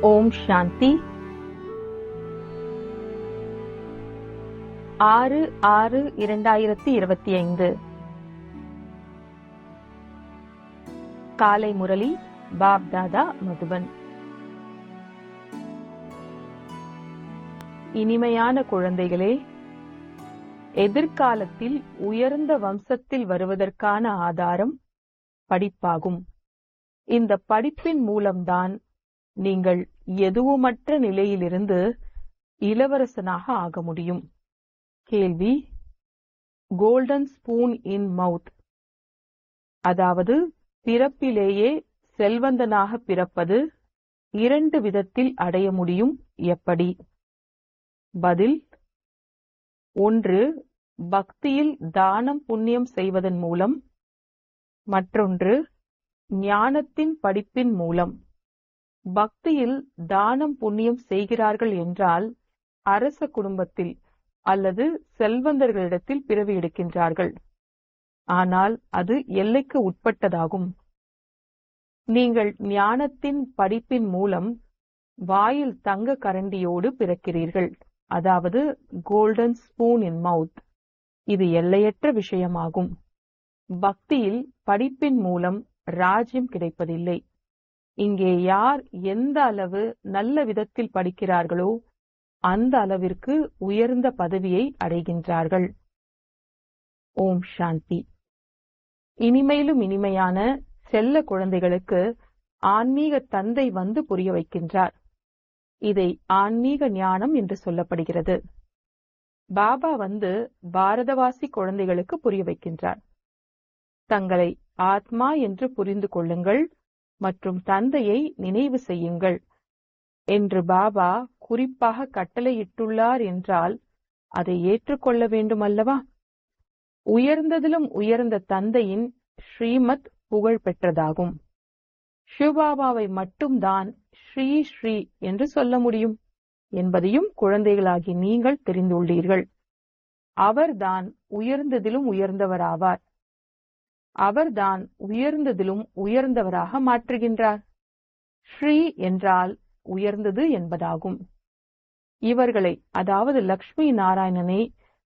ஓம் சாந்தி. ஆறு ஆறு இரண்டாயிரத்தி இருபத்தி ஐந்து. காலை முரளி பாப் தாதா மதுபன். இனிமையான குழந்தைகளே எதிர்காலத்தில் உயர்ந்த வம்சத்தில் வருவதற்கான ஆதாரம் படிப்பாகும். இந்த படிப்பின் மூலம்தான் நீங்கள் எதுவுமற்ற நிலையிலிருந்து இளவரசனாக ஆக முடியும். கேள்வி. கோல்டன் ஸ்பூன் இன் மவுத் அதாவது பிறப்பிலேயே செல்வந்தனாக பிறப்பது இரண்டு விதத்தில் அடைய முடியும் எப்படி? பதில். ஒன்று பக்தியில் தானம் புண்ணியம் செய்வதன் மூலம். மற்றொன்று ஞானத்தின் படிப்பின் மூலம். பக்தியில் தானம் புண்ணியம் செய்கிறார்கள் என்றால் அரச குடும்பத்தில் அல்லது செல்வந்தர்களிடத்தில் பிறவி எடுக்கின்றார்கள். ஆனால் அது எல்லைக்கு உட்பட்டதாகும். நீங்கள் ஞானத்தின் படிப்பின் மூலம் வாயில் தங்க கரண்டியோடு பிறக்கிறீர்கள். அதாவது கோல்டன் ஸ்பூன் இன் மவுத் இது எல்லையற்ற விஷயமாகும். பக்தியில் படிப்பின் மூலம் ராஜ்யம் கிடைப்பதில்லை. இங்கே யார் எந்த அளவு நல்ல விதத்தில் படிக்கிறார்களோ அந்த அளவிற்கு உயர்ந்த பதவியை அடைகின்றார்கள். ஓம் சாந்தி. இனிமையிலும் இனிமையான செல்ல குழந்தைகளுக்கு ஆன்மீக தந்தை வந்து புரிய வைக்கின்றார். இதை ஆன்மீக ஞானம் என்று சொல்லப்படுகிறது. பாபா வந்து பாரதவாசி குழந்தைகளுக்கு புரிய வைக்கின்றார். தங்களை ஆத்மா என்று புரிந்து கொள்ளுங்கள். மற்றும் தந்தையை நினைவு செய்யுங்கள். என்று பாபா குறிப்பாக கட்டளையிட்டுள்ளார் என்றால் அதை ஏற்றுக்கொள்ள வேண்டும் அல்லவா உயர்ந்ததிலும் உயர்ந்த தந்தையின் ஸ்ரீமத் புகழ் பெற்றதாகும். சிவபாபாவை மட்டும்தான் ஸ்ரீ ஸ்ரீ என்று சொல்ல முடியும் என்பதையும் குழந்தைகளாகி நீங்கள் தெரிந்துள்ளீர்கள். அவர்தான் உயர்ந்ததிலும் உயர்ந்தவராவார். அவர்தான் உயர்ந்ததிலும் உயர்ந்தவராக மாற்றுகின்றார். ஸ்ரீ என்றால் உயர்ந்தது என்பதாகும். இவர்களை அதாவது லக்ஷ்மி நாராயணனை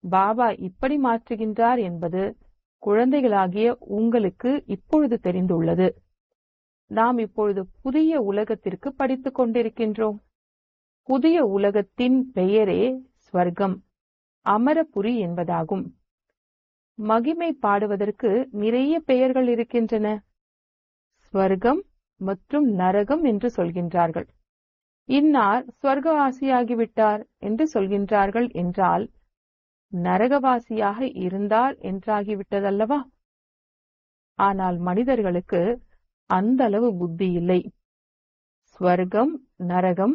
பாபா இப்படி மாற்றுகின்றார் என்பது குழந்தைகளாகிய உங்களுக்கு இப்பொழுது தெரிந்துள்ளது. நாம் இப்பொழுது புதிய உலகத்திற்கு படித்துக் கொண்டிருக்கின்றோம். புதிய உலகத்தின் பெயரே ஸ்வர்க்கம் அமரபுரி என்பதாகும். மகிமை பாடுவதற்கு நிறைய பெயர்கள் இருக்கின்றன. ஸ்வர்க்கம் மற்றும் நரகம் என்று சொல்கின்றார்கள். இன்னார் ஸ்வர்கவாசியாகிவிட்டார் என்று சொல்கின்றார்கள் என்றால் நரகவாசியாக இருந்தார் என்றாகிவிட்டதல்லவா? ஆனால் மனிதர்களுக்கு அந்த அளவு புத்தி இல்லை. ஸ்வர்க்கம் நரகம்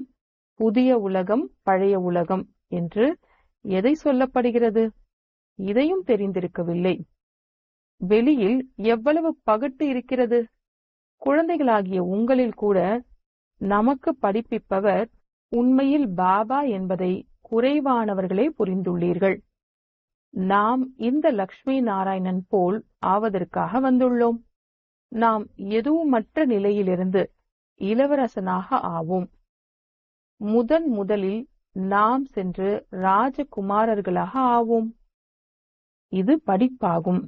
புதிய உலகம் பழைய உலகம் என்று எதை சொல்லப்படுகிறது? இதையும் தெரிந்திருக்கவில்லை. வெளியில் எவ்வளவு பகட்டு இருக்கிறது? குழந்தைகளாகிய உங்களில் கூட நமக்கு படிப்பிப்பவர் உண்மையில் பாபா என்பதை குறைவானவர்களே புரிந்துள்ளீர்கள். நாம் இந்த லக்ஷ்மி நாராயணன் போல் ஆவதற்காக வந்துள்ளோம். நாம் எதுவுமற்ற நிலையிலிருந்து இளவரசனாக ஆவோம். முதன் முதலில் நாம் சென்று ராஜகுமாரர்களாக ஆவோம். இது படிப்பாகும்.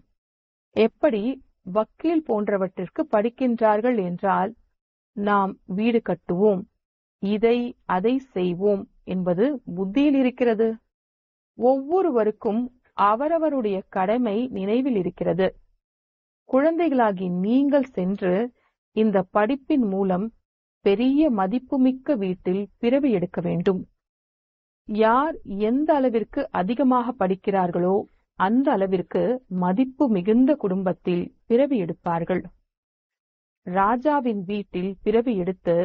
எப்படி வக்கீல் போன்றவற்றிற்கு படிக்கின்றார்கள் என்றால் நாம் வீடு கட்டுவோம். இதை அதை செய்வோம் என்பது புத்தியில் இருக்கிறது. ஒவ்வொருவருக்கும் அவரவருடைய கடமை நினைவில் இருக்கிறது. குழந்தைகளாகி நீங்கள் சென்று இந்த படிப்பின் மூலம் பெரிய மதிப்புமிக்க வீட்டில் பிறவி எடுக்க வேண்டும். யார் எந்த அளவிற்கு அதிகமாக படிக்கிறார்களோ அந்த அளவிற்கு மதிப்பு மிகுந்த குடும்பத்தில் பிறவி எடுப்பார்கள். ராஜாவின் வீட்டில் பிறவி எடுத்து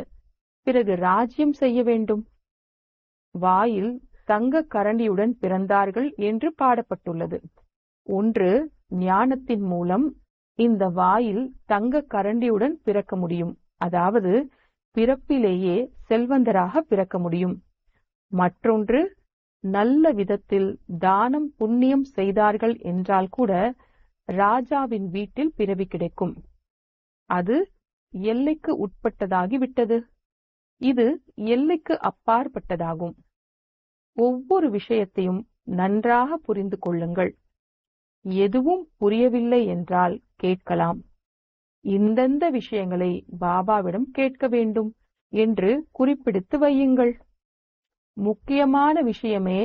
பிறகு ராஜ்யம் செய்ய வேண்டும். வாயில் தங்க கரண்டியுடன் பிறந்தார்கள் என்று பாடப்பட்டுள்ளது. ஒன்று ஞானத்தின் மூலம் இந்த வாயில் தங்க கரண்டியுடன் பிறக்க முடியும். அதாவது பிறப்பிலேயே செல்வந்தராக பிறக்க முடியும். மற்றொன்று நல்ல விதத்தில் தானம் புண்ணியம் செய்தார்கள் என்றால் கூட ராஜாவின் வீட்டில் பிறவி கிடைக்கும். அது எல்லைக்கு உட்பட்டதாகி விட்டது. இது எல்லைக்கு அப்பாற்பட்டதாகும். ஒவ்வொரு விஷயத்தையும் நன்றாக புரிந்து கொள்ளுங்கள். எதுவும் புரியவில்லை என்றால் கேட்கலாம். இந்தந்த விஷயங்களை பாபாவிடம் கேட்க வேண்டும் என்று குறிப்பிடுத்து வையுங்கள். முக்கியமான விஷயமே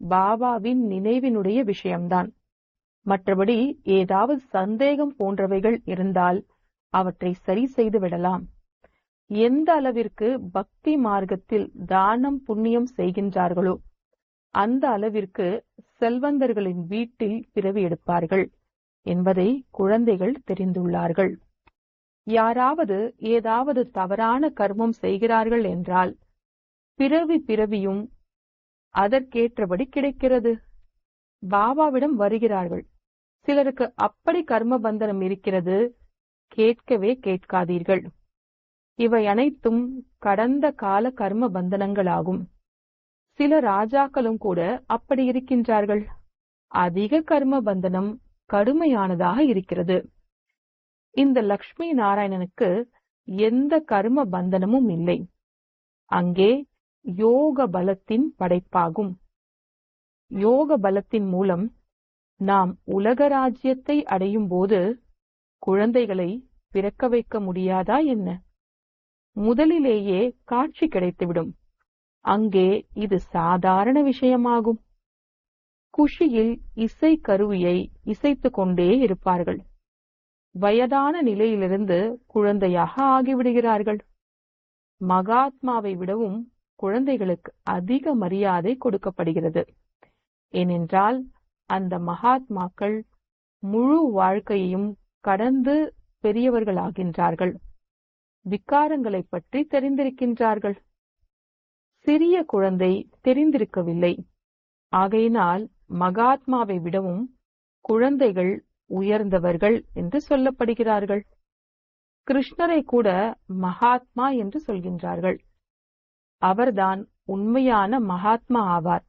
பாபாவின் நினைவினுடைய விஷயம்தான். மற்றபடி ஏதாவது சந்தேகம் போன்றவைகள் இருந்தால் அவற்றை சரி செய்து விடலாம். எந்த அளவிற்கு பக்தி மார்க்கத்தில் தானம் புண்ணியம் செய்கின்றார்களோ அந்த அளவிற்கு செல்வந்தர்களின் வீட்டில் பிறவி எடுப்பார்கள் என்பதை குழந்தைகள் தெரிந்துள்ளார்கள். யாராவது ஏதாவது தவறான கர்மம் செய்கிறார்கள் என்றால் பிறவி பிறவியும் அதற்கேற்றபடி கிடைக்கிறது. பாபாவிடம் வருகிறார்கள். சிலருக்கு அப்படி கர்ம பந்தனம் இருக்கிறது. கேட்கவே கேட்காதீர்கள். இவை அனைத்தும் கடந்த கால கர்ம பந்தனங்களாகும். சில ராஜாக்களும் கூட அப்படி இருக்கின்றார்கள். அதிக கர்ம பந்தனம் கடுமையானதாக இருக்கிறது. இந்த லக்ஷ்மி நாராயணனுக்கு எந்த கர்ம பந்தனமும் இல்லை. அங்கே யோக பலத்தின் படைப்பாகும். யோக பலத்தின் மூலம் நாம் உலக ராஜ்யத்தை அடையும் போது குழந்தைகளை பிறக்க வைக்க முடியாதா என்ன? முதலிலேயே காட்சி கிடைத்துவிடும். அங்கே இது சாதாரண விஷயமாகும். குஷியில் இசை கருவியை இசைத்துக் கொண்டே இருப்பார்கள். வயதான நிலையிலிருந்து குழந்தையாக ஆகிவிடுகிறார்கள். மகாத்மாவை விடவும் குழந்தைகளுக்கு அதிக மரியாதை கொடுக்கப்படுகிறது. ஏனென்றால் அந்த மகாத்மாக்கள் முழு வாழ்க்கையையும் கடந்து பெரியவர்களாகின்றார்கள். விக்காரங்களைப் பற்றி தெரிந்திருக்கின்றார்கள். சிறிய குழந்தை தெரிந்திருக்கவில்லை. ஆகையினால் மகாத்மாவை விடவும் குழந்தைகள் உயர்ந்தவர்கள் என்று சொல்லப்படுகிறார்கள். கிருஷ்ணரை கூட மகாத்மா என்று சொல்கின்றார்கள். அவர்தான் உண்மையான மகாத்மா ஆவார்.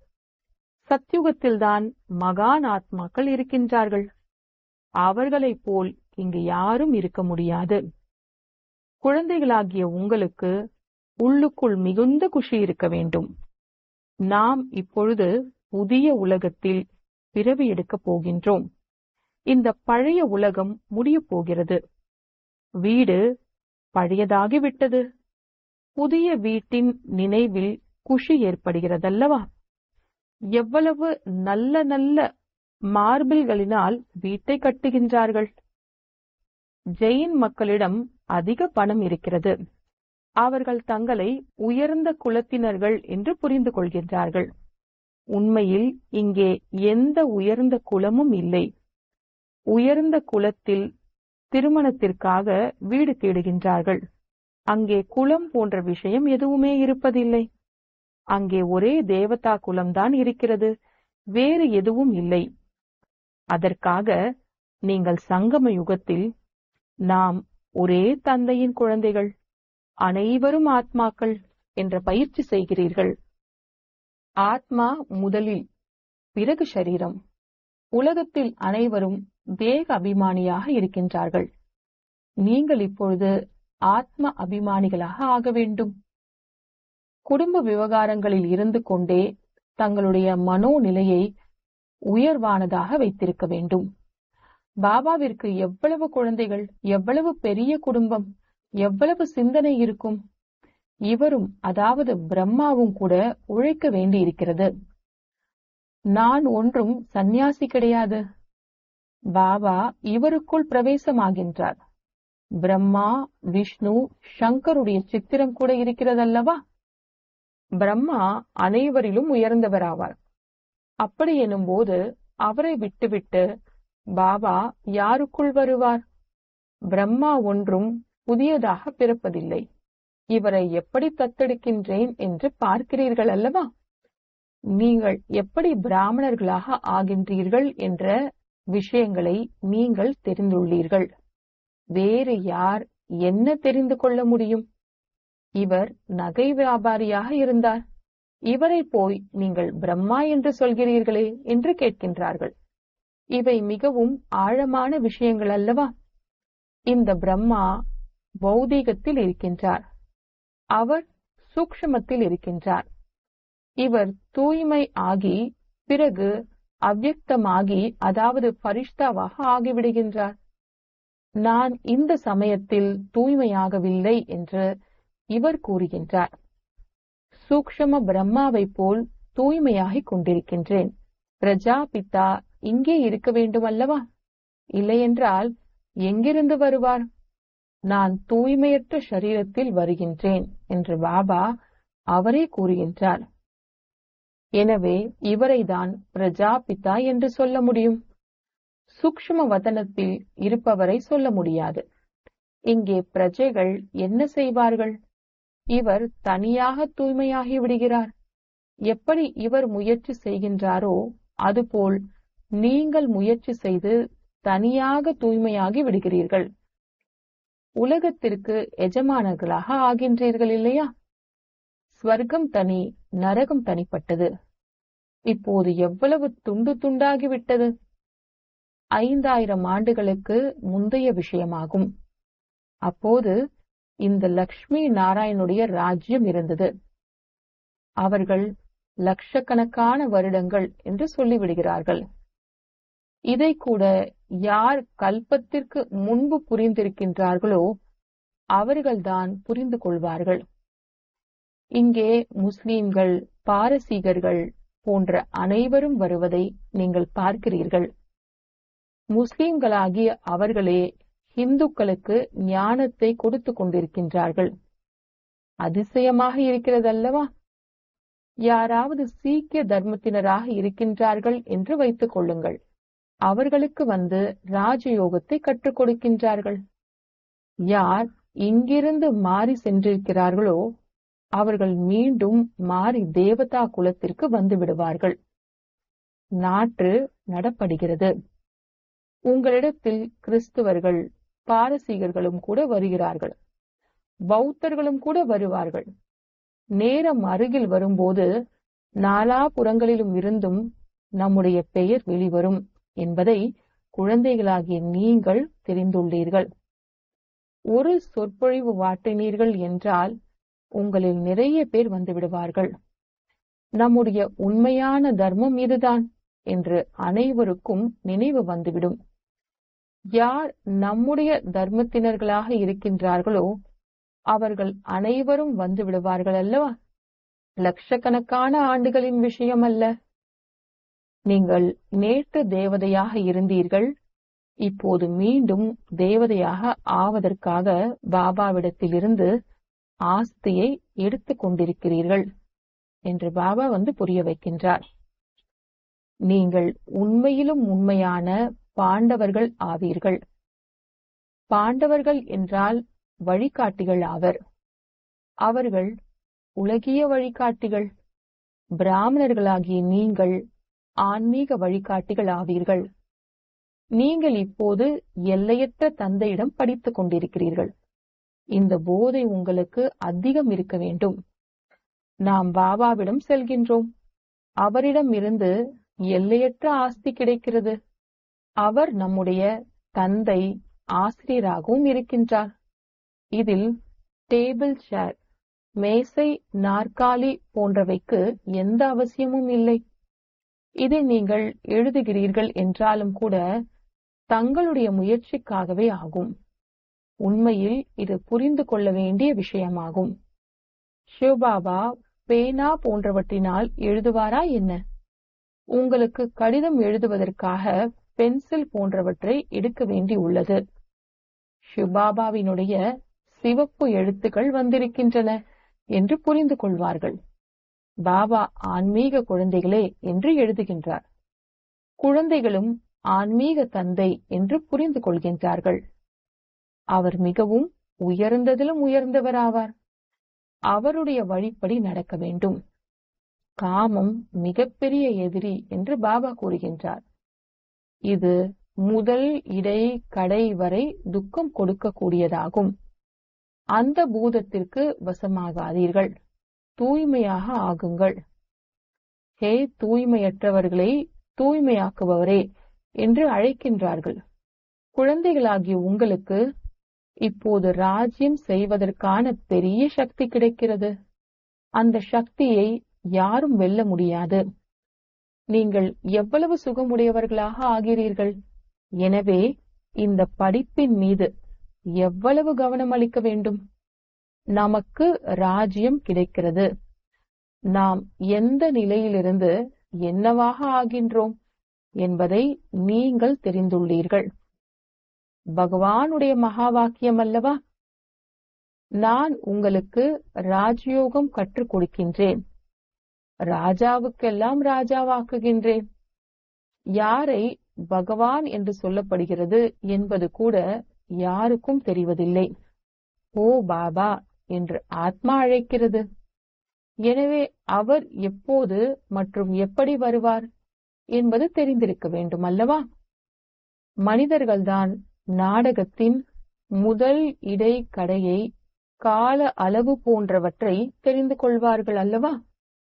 சத்யுகத்தில்தான் மகான் ஆத்மாக்கள் இருக்கின்றார்கள். அவர்களைப் போல் இங்கு யாரும் இருக்க முடியாது. குழந்தைகளாகிய உங்களுக்கு உள்ளுக்குள் மிகுந்த குஷி இருக்க வேண்டும். நாம் இப்பொழுது புதிய உலகத்தில் பிறவி எடுக்கப் போகின்றோம். இந்த பழைய உலகம் முடியப் போகிறது. வீடு பழையதாகிவிட்டது. புதிய வீட்டின் நினைவில் குஷி ஏற்படுகிறதல்லவா? எவ்வளவு நல்ல நல்ல மார்பிள்களினால் வீட்டை கட்டுகின்றார்கள். ஜெயின் மக்களிடம் அதிக பணம் இருக்கிறது. அவர்கள் தங்களை உயர்ந்த குலத்தினர்கள் என்று புரிந்து கொள்கின்றார்கள். உண்மையில் இங்கே எந்த உயர்ந்த குலமும் இல்லை. உயர்ந்த குலத்தில் திருமணத்திற்காக வீடு தேடுகின்றார்கள். அங்கே குலம் போன்ற விஷயம் எதுவுமே இருப்பதில்லை. அங்கே ஒரே தேவதா குலம்தான் இருக்கிறது. வேறு எதுவும் இல்லை. அதற்காக நீங்கள் சங்கம யுகத்தில் நாம் ஒரே தந்தையின் குழந்தைகள் அனைவரும் ஆத்மாக்கள் என்ற பயிற்சி செய்கிறீர்கள். ஆத்மா முதலில் பிறகு சரீரம். உலகத்தில் அனைவரும் தேக அபிமானியாக இருக்கின்றார்கள். நீங்கள் இப்பொழுது ஆத்ம அபிமானிகளாக ஆக வேண்டும். குடும்ப விவகாரங்களில் இருந்து கொண்டே தங்களுடைய மனோநிலையை உயர்வானதாக வைத்திருக்க வேண்டும். பாபாவிற்கு எவ்வளவு குழந்தைகள் எவ்வளவு பெரிய குடும்பம் எவ்வளவு சிந்தனை இருக்கும்? இவரும் அதாவது பிரம்மாவும் கூட உழைக்க வேண்டியிருக்கிறது. நான் ஒன்றும் சந்நியாசி கிடையாது. பாபா இவருக்குள் பிரவேசமாகின்றார். பிரம்மா விஷ்ணு சங்கருடைய சித்திரம் கூட இருக்கிறதல்லவா? பிரம்மா அனைவரிலும் உயர்ந்தவராவார். அப்படி எனும்போது அவரை விட்டுவிட்டு பாபா யாருக்குள் வருவார்? பிரம்மா ஒன்றும் புதியதாக பிறப்பதில்லை. இவரை எப்படி தத்தெடுக்கின்றேன் என்று பார்க்கிறீர்கள் அல்லவா நீங்கள் எப்படி பிராமணர்களாக ஆகின்றீர்கள் என்ற விஷயங்களை நீங்கள் தெரிந்துள்ளீர்கள். வேறு யார் என்ன தெரிந்து கொள்ள முடியும்? இவர் நகை வியாபாரியாக இருந்தார். இவரை போய் நீங்கள் பிரம்மா என்று சொல்கிறீர்களே என்று கேட்கின்றார்கள். இவை மிகவும் ஆழமான விஷயங்கள் அல்லவா? இந்த பிரம்மா பௌதீகத்தில் இருக்கின்றார். அவர் சூக்ஷ்மத்தில் இருக்கின்றார். இவர் தூய்மை ஆகி பிறகு அவ்யக்தமாகி அதாவது பரிஷ்தாவாக ஆகிவிடுகின்றார். நான் இந்த சமயத்தில் தூய்மையாகவில்லை என்று இவர் கூறுகின்றார். சூக்ஷ்ம பிரம்மாவைப் போல் தூய்மையாகிக் கொண்டிருக்கின்றேன். பிரஜாபிதா இங்கே இருக்க வேண்டும் அல்லவா இல்லையென்றால் எங்கிருந்து வருவார்? நான் தூய்மையற்ற சரீரத்தில் வருகின்றேன் என்று பாபா அவரே கூறுகின்றார். எனவே இவரைதான் பிரஜாபிதா என்று சொல்ல முடியும். சூக்ஷ்ம வதனத்தில் இருப்பவரை சொல்ல முடியாது. இங்கே பிரஜைகள் என்ன செய்வார்கள்? இவர் தனியாக தூய்மையாகி விடுகிறார். எப்படி இவர் முயற்சி செய்கின்றாரோ அதுபோல் நீங்கள் முயற்சி செய்து தனியாக தூய்மையாகி விடுகிறீர்கள். உலகத்திற்கு எஜமானர்களாக ஆகின்றீர்கள் இல்லையா? ஸ்வர்க்கம் தனி நரகம் தனிப்பட்டது. இப்போது எவ்வளவு துண்டு துண்டாகிவிட்டது? ஐந்தாயிரம் ஆண்டுகளுக்கு முந்தைய விஷயமாகும். அப்போது இந்த லக்ஷ்மி நாராயணுடைய ராஜ்யம் இருந்தது. அவர்கள் லட்சக்கணக்கான வருடங்கள் என்று சொல்லிவிடுகிறார்கள். இதை கூட யார் கல்பத்திற்கு முன்பு புரிந்திருக்கின்றார்களோ அவர்கள்தான் புரிந்து கொள்வார்கள். இங்கே முஸ்லிம்கள் பாரசீகர்கள் போன்ற அனைவரும் வருவதை நீங்கள் பார்க்கிறீர்கள். முஸ்லிம்களாகிய அவர்களே இந்துக்களுக்கு ஞானத்தை கொடுத்து கொண்டிருக்கின்றார்கள். அதிசயமாக இருக்கிறதல்லவா? யாராவது சீக்கிய தர்மத்தினராக இருக்கின்றார்கள் என்று வைத்துக் கொள்ளுங்கள். அவர்களுக்கு வந்து ராஜயோகத்தை கற்றுக் கொடுக்கின்றார்கள். யார் இங்கிருந்து மாறி சென்றிருக்கிறார்களோ அவர்கள் மீண்டும் மாறி தேவதா குலத்திற்கு வந்து விடுவார்கள். நாற்று நடப்படுகிறது. உங்களிடத்தில் கிறிஸ்துவர்கள் பாரசீகர்களும் கூட வருகிறார்கள். பௌத்தர்களும் கூட வருவார்கள். நேரம் அருகில் வரும்போது நாலாபுறங்களிலும் இருந்தும் நம்முடைய பெயர் வெளிவரும் என்பதை குழந்தைகளாகிய நீங்கள் தெரிந்துள்ளீர்கள். ஒரு சொற்பொழிவு வாட்டினீர்கள் என்றால் உங்களில் நிறைய பேர் வந்துவிடுவார்கள் நம்முடைய உண்மையான தர்மம் இதுதான் என்று அனைவருக்கும் நினைவு வந்துவிடும். யார் நம்முடைய தர்மத்தினர்களாக இருக்கின்றார்களோ அவர்கள் அனைவரும் வந்து விடுவார்கள் அல்லவா? லட்சக்கணக்கான ஆண்டுகளின் விஷயம் அல்ல நீங்கள் நேற்று தேவதையாக இருந்தீர்கள் இப்போது மீண்டும் தேவதையாக ஆவதற்காக பாபாவிடத்திலிருந்து ஆஸ்தியை எடுத்துக் கொண்டிருக்கிறீர்கள் என்று பாபா வந்து புரிய வைக்கின்றார். நீங்கள் உண்மையிலும் உண்மையான பாண்டவர்கள் ஆவீர்கள். பாண்டவர்கள் என்றால் வழிகாட்டிகள் ஆவர். அவர்கள் உலகிய வழிகாட்டிகள். பிராமணர்களாகிய நீங்கள் ஆன்மீக வழிகாட்டிகள் ஆவீர்கள். நீங்கள் இப்போது எல்லையற்ற தந்தையிடம் படித்துக் கொண்டிருக்கிறீர்கள். இந்த போதை உங்களுக்கு அதிகம் இருக்க வேண்டும். நாம் பாபாவிடம் செல்கின்றோம். அவரிடம் இருந்து எல்லையற்ற ஆஸ்தி கிடைக்கிறது. அவர் நம்முடைய தந்தை ஆசிரியராகவும் இருக்கின்றார். இதில் டேபிள் சேர் மேசை நாற்காலி போன்றவைக்கு எந்த அவசியமும் இல்லை. இதை நீங்கள் எழுதுகிறீர்கள் என்றாலும் கூட தங்களுடைய முயற்சிக்காகவே ஆகும். உண்மையில் இது புரிந்து கொள்ள வேண்டிய விஷயமாகும். சிவபாபா பேனா போன்றவற்றினால் எழுதுவாரா என்ன? உங்களுக்கு கடிதம் எழுதுவதற்காக பென்சில் போன்றவற்றை எடுக்க வேண்டி உள்ளது. ஷுபாபாவினுடைய சிவப்பு எழுத்துக்கள் வந்திருக்கின்றன என்று புரிந்து கொள்வார்கள். பாபா ஆன்மீக குழந்தைகளே என்று எழுதுகின்றார். குழந்தைகளும் ஆன்மீக தந்தை என்று புரிந்து கொள்கின்றார்கள். அவர் மிகவும் உயர்ந்ததிலும் உயர்ந்தவராவார். அவருடைய வழிப்படி நடக்க வேண்டும். காமம் மிகப்பெரிய எதிரி என்று பாபா கூறுகின்றார். இது முதல் இடை கடை வரை துக்கம் கொடுக்கக்கூடியதாகும். அந்த பூதத்திற்கு வசமாகாதீர்கள். தூய்மையாக ஆகுங்கள். ஹே தூய்மையற்றவர்களை தூய்மையாக்குபவரே என்று அழைக்கின்றார்கள். குழந்தைகளாகிய உங்களுக்கு இப்போது ராஜ்யம் செய்வதற்கான பெரிய சக்தி கிடைக்கிறது. அந்த சக்தியை யாரும் வெல்ல முடியாது. நீங்கள் எவ்வளவு சுகமுடையவர்களாக ஆகிறீர்கள்? எனவே இந்த படிப்பின் மீது எவ்வளவு கவனம் அளிக்க வேண்டும்? நமக்கு ராஜ்யம் கிடைக்கிறது. நாம் எந்த நிலையிலிருந்து என்னவாக ஆகின்றோம் என்பதை நீங்கள் தெரிந்துள்ளீர்கள். பகவானுடைய மகா வாக்கியம் அல்லவா? நான் உங்களுக்கு ராஜயோகம் கற்றுக் கொடுக்கின்றேன். ராஜாவுக்கெல்லாம் ராஜாவாக்குகின்றேன். யாரை பகவான் என்று சொல்லப்படுகிறது என்பது கூட யாருக்கும் தெரிவதில்லை. ஓ பாபா என்று ஆத்மா அழைக்கிறது. எனவே அவர் எப்போது மற்றும் எப்படி வருவார் என்பது தெரிந்திருக்க வேண்டும் அல்லவா? மனிதர்கள்தான் நாடகத்தின் முதல் இடை கடையை கால அளவு போன்றவற்றை தெரிந்து கொள்வார்கள் அல்லவா?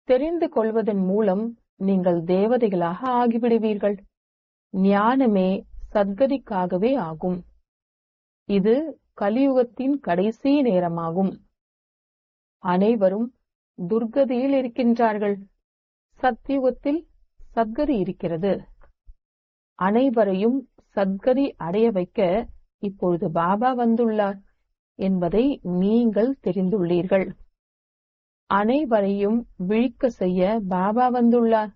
தெரிந்து கொள்வதன் மூலம் நீங்கள் தேவதைகளாக ஆகிவிடுவீர்கள். ஞானமே சத்கதிக்காகவே ஆகும். இது கலியுகத்தின் கடைசி நேரமாகும். அனைவரும் துர்கதியில் இருக்கின்றார்கள். சத்தியுகத்தில் சத்கதி இருக்கிறது. அனைவரையும் சத்கதி அடைய வைக்க இப்பொழுது பாபா வந்துள்ளார் என்பதை நீங்கள் தெரிந்துள்ளீர்கள். அனைவரையும் விழிக்க செய்ய பாபா வந்துள்ளார்.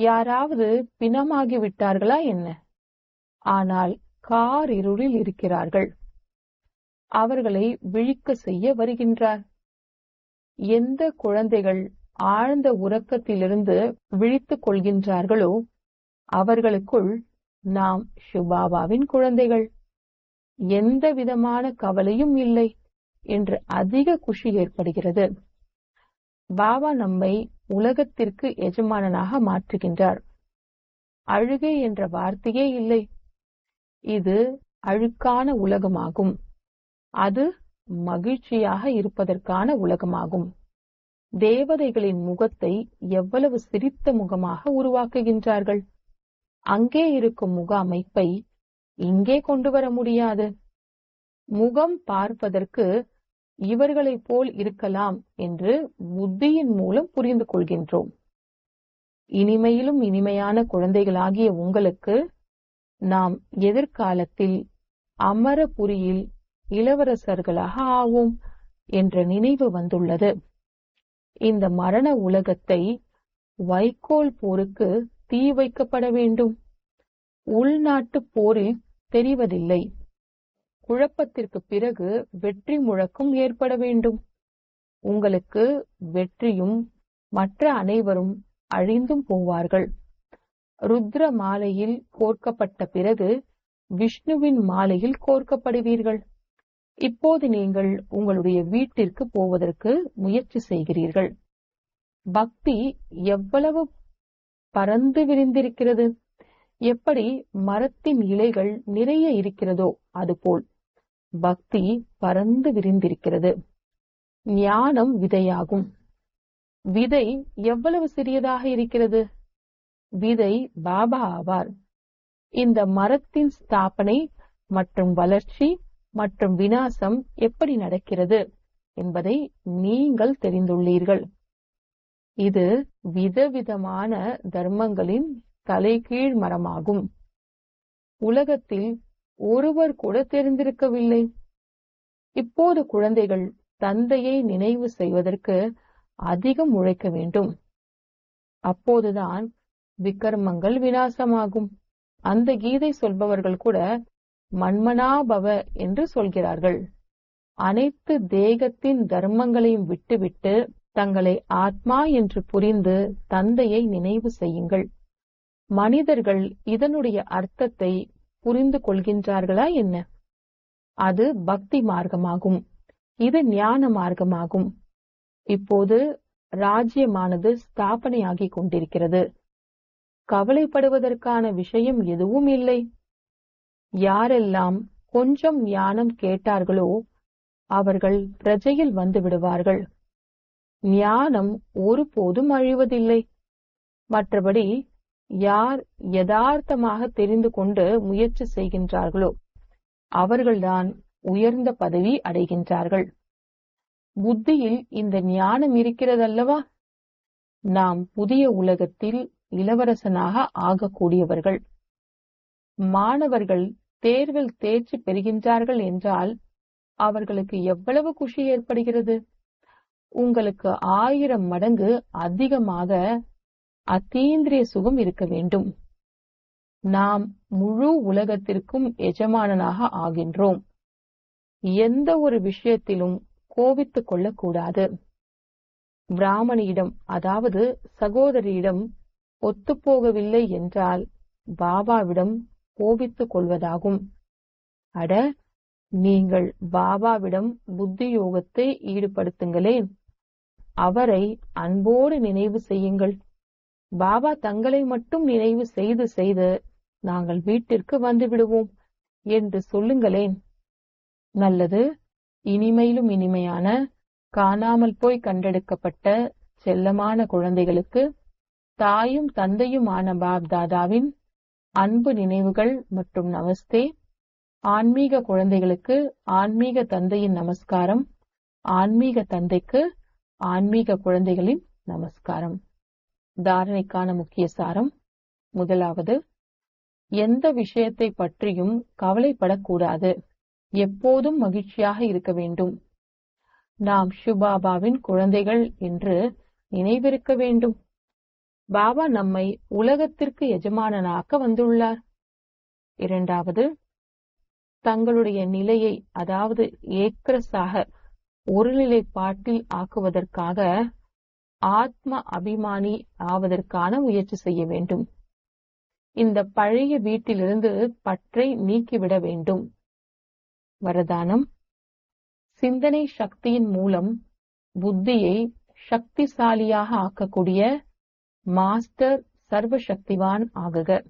யாராவது பிணமாகி விட்டார்களா என்ன? ஆனால் கார் இருளில் இருக்கிறார்கள். அவர்களை விழிக்க செய்ய வருகின்றார். எந்த குழந்தைகள் ஆழ்ந்த உறக்கத்திலிருந்து விழித்துக் கொள்கின்றார்களோ அவர்களுக்குள் நாம் ஷுபாபாவின் குழந்தைகள். எந்த விதமான கவலையும் இல்லை என்று அதிக குஷி ஏற்படுகிறது. பாபா நம்மை உலகத்திற்கு எஜமானனாக மாற்றுகின்றார். அழுகை என்ற வார்த்தையே இல்லை. இது அழுக்கான உலகமாகும். அது மகிழ்ச்சியாக இருப்பதற்கான உலகமாகும். தேவதைகளின் முகத்தை எவ்வளவு சிரித்த முகமாக உருவாக்குகின்றார்கள். அங்கே இருக்கும் முக அமைப்பை இங்கே கொண்டு வர முடியாது. முகம் பார்ப்பதற்கு இவர்களைப் போல் இருக்கலாம் என்று புத்தியின் மூலம் புரிந்து கொள்கின்றோம் இனிமையிலும் இனிமையான குழந்தைகளாகிய உங்களுக்கு நாம் எதிர்காலத்தில் அமரபுரியில் இளவரசர்களாக ஆவோம் என்ற நினைவு வந்துள்ளது. இந்த மரண உலகத்தை வைக்கோல் போருக்கு தீ வைக்கப்பட வேண்டும். உள்நாட்டு போரில் தெரிவதில்லை. குழப்பத்திற்கு பிறகு வெற்றி முழக்கம் ஏற்பட வேண்டும். உங்களுக்கு வெற்றியும் மற்ற அனைவரும் அழிந்தும் போவார்கள். ருத்ர மாலையில் கோர்க்கப்பட்ட பிறகு விஷ்ணுவின் மாலையில் கோர்க்கப்படுவீர்கள். இப்போது நீங்கள் உங்களுடைய வீட்டிற்கு போவதற்கு முயற்சி செய்கிறீர்கள். பக்தி எவ்வளவு பறந்து விரிந்திருக்கிறது. எப்படி மரத்தின் இலைகள் நிறைய இருக்கிறதோ அதுபோல். பக்தி பறந்து விரிந்திருக்கிறது. ஞானம் விதையாகும். விதை எவ்வளவு சிறியதாக இருக்கிறது? விதை பாபா ஆவார். இந்த மரத்தின் ஸ்தாபனை மற்றும் வளர்ச்சி மற்றும் வினாசம் எப்படி நடக்கிறது என்பதை நீங்கள் தெரிந்துள்ளீர்கள். இது விதவிதமான தர்மங்களின் தலைகீழ் மரமாகும். உலகத்தில் ஒருவர் கூட தெரிந்திருக்கவில்லை. இப்போது குழந்தைகள் தந்தையை நினைவு செய்வதற்கு அதிகம் உழைக்க வேண்டும். அப்போதுதான் விக்கிரமங்கள் வினாசமாகும் அந்த கீதை சொல்பவர்கள் கூட மன்மனாபவ என்று சொல்கிறார்கள். அனைத்து தேகத்தின் தர்மங்களையும் விட்டுவிட்டு தங்களை ஆத்மா என்று புரிந்து தந்தையை நினைவு செய்யுங்கள். மனிதர்கள் இதனுடைய அர்த்தத்தை புரிந்து கொள்கின்றார்களா என்ன? அது பக்தி மார்க்கமாகும். இது ஞான மார்க்கமாகும். இப்போது ராஜ்யமானது ஸ்தாபனையாகிக் கொண்டிருக்கிறது. கவலைப்படுவதற்கான விஷயம் எதுவும் இல்லை. யாரெல்லாம் கொஞ்சம் ஞானம் கேட்டார்களோ அவர்கள் பிரஜையில் வந்து விடுவார்கள். ஞானம் ஒருபோதும் அழிவதில்லை. மற்றபடி யார் யதார்த்தமாக தெரிந்து கொண்டு முயற்சி செய்கின்றார்களோ அவர்கள்தான் உயர்ந்த பதவி அடைகின்றார்கள். புத்தியில் இந்த ஞானம் இருக்கிறதல்லவா? நாம் புதிய உலகத்தில் இளவரசனாக ஆகக்கூடியவர்கள். மாணவர்கள் தேர்வில் தேர்ச்சி பெறுகின்றார்கள் என்றால் அவர்களுக்கு எவ்வளவு குஷி ஏற்படுகிறது? உங்களுக்கு ஆயிரம் மடங்கு அதிகமாக அத்தீந்திரிய சுகம் இருக்க வேண்டும். நாம் முழு உலகத்திற்கும் எஜமானனாக ஆகின்றோம். எந்த ஒரு விஷயத்திலும் கோபித்துக் கொள்ளக்கூடாது. பிராமணியிடம் அதாவது சகோதரியிடம் ஒத்துப்போகவில்லை என்றால் பாபாவிடம் கோபித்துக் கொள்வதாகும். அட நீங்கள் பாபாவிடம் புத்தி யோகத்தை ஈடுபடுத்துங்களேன். அவரை அன்போடு நினைவு செய்யுங்கள். பாபா தங்களை மட்டும் நினைவு செய்து செய்து நாங்கள் வீட்டிற்கு வந்து விடுவோம் என்று சொல்லுங்களேன். நல்லது. இனிமையிலும் இனிமையான காணாமல் போய் கண்டெடுக்கப்பட்ட செல்லமான குழந்தைகளுக்கு தாயும் தந்தையுமான பாப் தாதாவின் அன்பு நினைவுகள் மற்றும் நமஸ்தே. ஆன்மீக குழந்தைகளுக்கு ஆன்மீக தந்தையின் நமஸ்காரம் ஆன்மீக தந்தைக்கு ஆன்மீக குழந்தைகளின் நமஸ்காரம். தாரணைக்கான முக்கிய சாரம். முதலாவது எந்த விஷயத்தை பற்றியும் கவலைப்படக்கூடாது. எப்போதும் மகிழ்ச்சியாக இருக்க வேண்டும். நாம் ஷுபாபாவின் குழந்தைகள் என்று நினைவிருக்க வேண்டும். பாபா நம்மை உலகத்திற்கு எஜமானனாக்க வந்துள்ளார். இரண்டாவது தங்களுடைய நிலையை அதாவது ஏக்ரஸாக ஒருநிலைப்பாட்டில் ஆக்குவதற்காக ஆத்ம அபிமானி ஆவதற்கான முயற்சி செய்ய வேண்டும். இந்த பழைய வீட்டிலிருந்து பற்றை நீக்கிவிட வேண்டும். வரதானம். சிந்தனை சக்தியின் மூலம் புத்தியை சக்திசாலியாக ஆக்கக்கூடிய மாஸ்டர் சர்வசக்திவான் ஆகுக.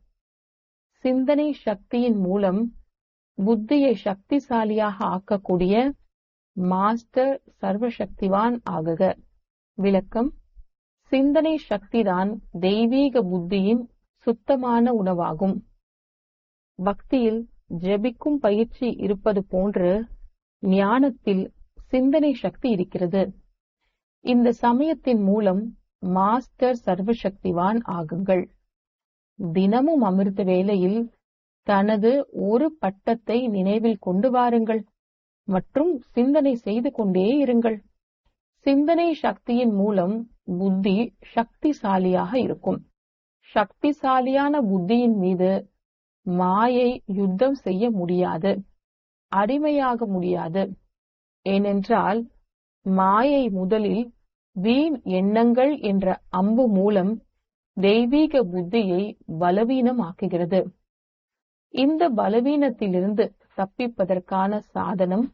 சிந்தனை சக்தியின் மூலம் புத்தியை சக்திசாலியாக ஆக்கக்கூடிய மாஸ்டர் சர்வசக்திவான் ஆகுக. விளக்கம். சிந்தனை சக்திதான் தெய்வீக புத்தியின் சுத்தமான உணவாகும். பக்தியில் ஜெபிக்கும் பயிற்சி இருப்பது போன்று ஞானத்தில் சிந்தனை சக்தி இருக்கிறது. இந்த சமயத்தின் மூலம் மாஸ்டர் சர்வசக்திவான் ஆகுங்கள். தினமும் அமிர்த வேளையில் தனது ஒரு பட்டத்தை நினைவில் கொண்டு வாருங்கள் மற்றும் சிந்தனை செய்து கொண்டே இருங்கள். சிந்தனை சக்தியின் மூலம் புத்தி சக்திசாலியாக இருக்கும். சக்திசாலியான புத்தியின் மீது மாயை யுத்தம் செய்ய முடியாது அடிமையாக முடியாது. ஏனென்றால் மாயை முதலில் வீண் எண்ணங்கள் என்ற அம்பு மூலம் தெய்வீக புத்தியை பலவீனமாக்குகிறது. இந்த பலவீனத்திலிருந்து தப்பிப்பதற்கான சாதனம்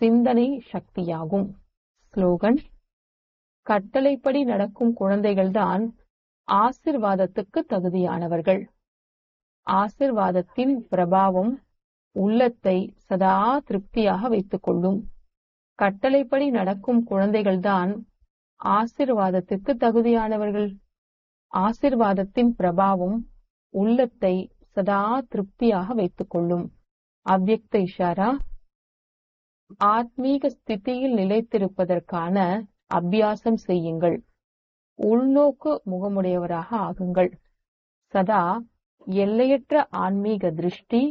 சிந்தனை சக்தியாகும். ஸ்லோகன் கட்டளைப்படி நடக்கும் குழந்தைகள்தான் ஆசிர்வாதத்துக்கு தகுதியானவர்கள். ஆசிர்வாதத்தின் பிரபாவம் உள்ளத்தை சதா திருப்தியாக வைத்துக் கொள்ளும் கட்டளைப்படி நடக்கும் குழந்தைகள்தான் ஆசிர்வாதத்துக்கு தகுதியானவர்கள். ஆசிர்வாதத்தின் பிரபாவம் உள்ளத்தை சதா திருப்தியாக வைத்துக் கொள்ளும் அவ்யக்த இஷாரா ஆத்மீக ஸ்திதியில் நிலைத்திருப்பதற்கான அபியாசம் செய்யுங்கள். உள்நோக்கு முகமுடையவராக ஆகுங்கள். சதா எல்லையற்ற ஆன்மீக திருஷ்டி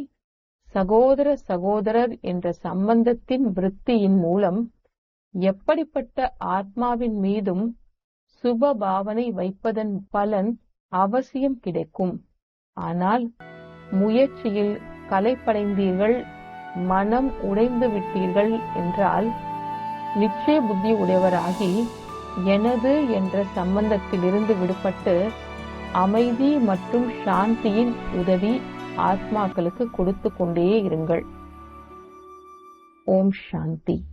சகோதர சகோதரர் என்ற சம்பந்தத்தின் விருத்தியின் மூலம் எப்படிப்பட்ட ஆத்மாவின் மீதும் சுப பாவனை வைப்பதன் பலன் அவசியம் கிடைக்கும். ஆனால் முயற்சியில் கலைப்படைந்தீர்கள் மனம் உடைந்து விட்டீர்கள் என்றால் நிச்சய புத்தி உடையவராகி எனது என்ற சம்பந்தத்திலிருந்து விடுபட்டு அமைதி மற்றும் சாந்தியின் உதவி ஆத்மாக்களுக்கு கொடுத்து கொண்டே இருங்கள். ஓம் சாந்தி.